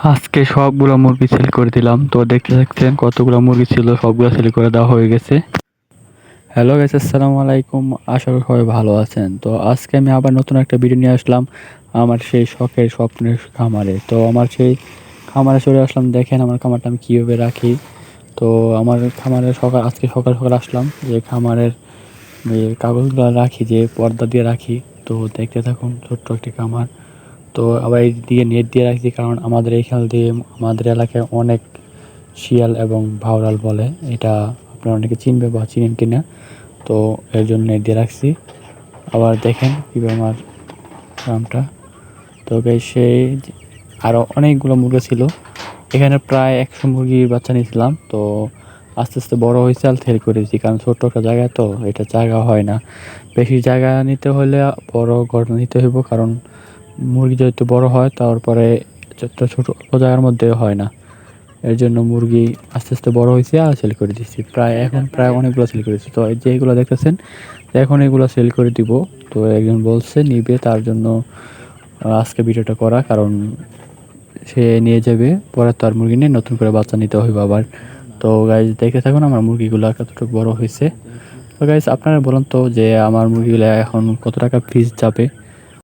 আজকে সবগুলো মুরগি সেল করে দিলাম। তো দেখতে দেখছেন কতগুলো মুরগি ছিল, সবগুলো সেল করে দেওয়া হয়ে গেছে। হ্যালো গাইস আসসালামু আলাইকুম। আশা করি সবাই ভালো আছেন। তো আজকে আমি আবার নতুন একটা ভিডিও নিয়ে আসলাম আমার সেই শখের স্বপ্নের খামারে। তো আমার সেই খামারে চলে আসলাম। দেখেন আমার খামারটা আমি কীভাবে রাখি। তো আমার খামারে সকাল, আজকে সকাল সকাল আসলাম যে খামারের কাগজগুলো রাখি, যে পর্দা দিয়ে রাখি। তো দেখতে থাকুন, ছোট্ট একটি খামার। তো আবার এই দিয়ে নেট দিয়ে রাখছি কারণ আমাদের এইখান দিয়ে আমাদের এলাকায় অনেক শিয়াল এবং ভাওরাল বলে। এটা আপনারা অনেকে চিনবে বা চিনেন কিনা। তো এর জন্য নেট দিয়ে রাখছি। আবার দেখেন কীভাবে আমার ফার্মটা তো সেই আরও অনেকগুলো মুরগি ছিল। এখানে প্রায় একশো মুরগির বাচ্চা নিয়েছিলাম। তো আস্তে আস্তে বড় হয়েছে আর থেল করে দিচ্ছি কারণ ছোট্ট একটা জায়গা তো, এটা জায়গা হয় না। বেশি জায়গা নিতে হলে বড় ঘর নিতে হইব। কারণ মুরগি যেহেতু বড় হয়, তারপরে ছোট্ট ছোট অল্প জায়গার মধ্যে হয় না। এর জন্য মুরগি আস্তে আস্তে বড় হয়েছে আর সেল করে দিচ্ছি প্রায় এখন প্রায় অনেকগুলো সেল করেছি। তো যে এগুলো দেখতেছেন, এখন এগুলো সেল করে দিব। তো একজন বলছে, নিবে তার জন্য আজকে ভিডিওটা করা। কারণ সে নিয়ে যাবে, পরে তো আর মুরগি নিয়ে নতুন করে বাচ্চা নিতে হইবে আবার তো গাইজ দেখে থাকুন আমার মুরগিগুলো কতটুকু বড় হয়েছে। তো গাইজ আপনারা বলুন তো যে আমার মুরগিগুলো এখন কত টাকা ফিস যাবে?